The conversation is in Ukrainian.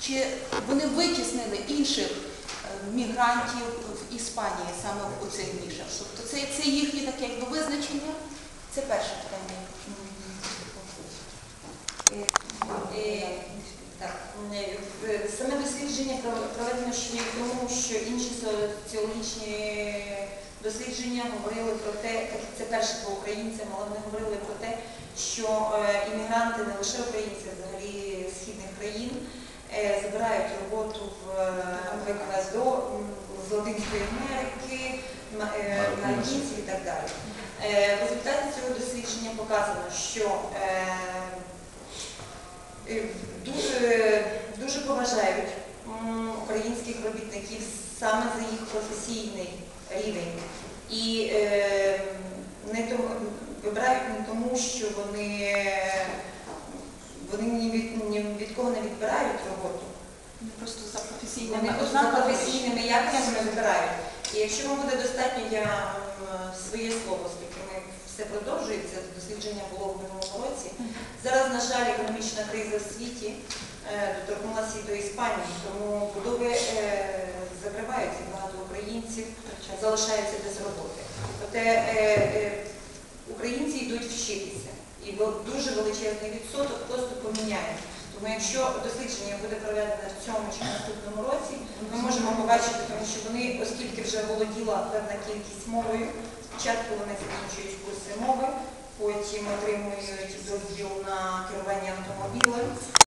чи вони витіснили інших е, мігрантів в Іспанії саме в цих нішах? Тобто це, це їхнє таке якби визначення? Це перше питання. Е, Так, е, саме дослідження проведено ще тому, що інші соціологічні дослідження говорили про те, так, це перше по українцям, але вони говорили про те, що іммігранти не лише українці, взагалі е, роботу в, е, в Еквадор, з Латинської Америки, на- е, і так далі. Е, В результаті цього дослідження показано, що е, е, дуже, дуже поважають українських робітників саме за їх професійний рівень. І е, не тому, вибирають не тому, що вони, вони ні від, ні від кого не відбирають роботу. Вони просто за професійними за професійними якостями вибирають. І якщо вам буде достатньо, я своє слово, оскільки ми все продовжується, дослідження було в минулому році. Зараз, на жаль, економічна криза в світі е, доторкнулася і до Іспанії, тому будови е, закриваються, багато українців залишаються без роботи. Проте е, е, українці йдуть вчитися, і дуже величезний відсоток просто поміняють. Тому якщо дослідження буде проведено в цьому чи наступному році, ми можемо побачити, тому що вони, оскільки вже володіла певна кількість мовою, спочатку вони закінчують курси мови, потім отримують дозвіл на керування автомобілем,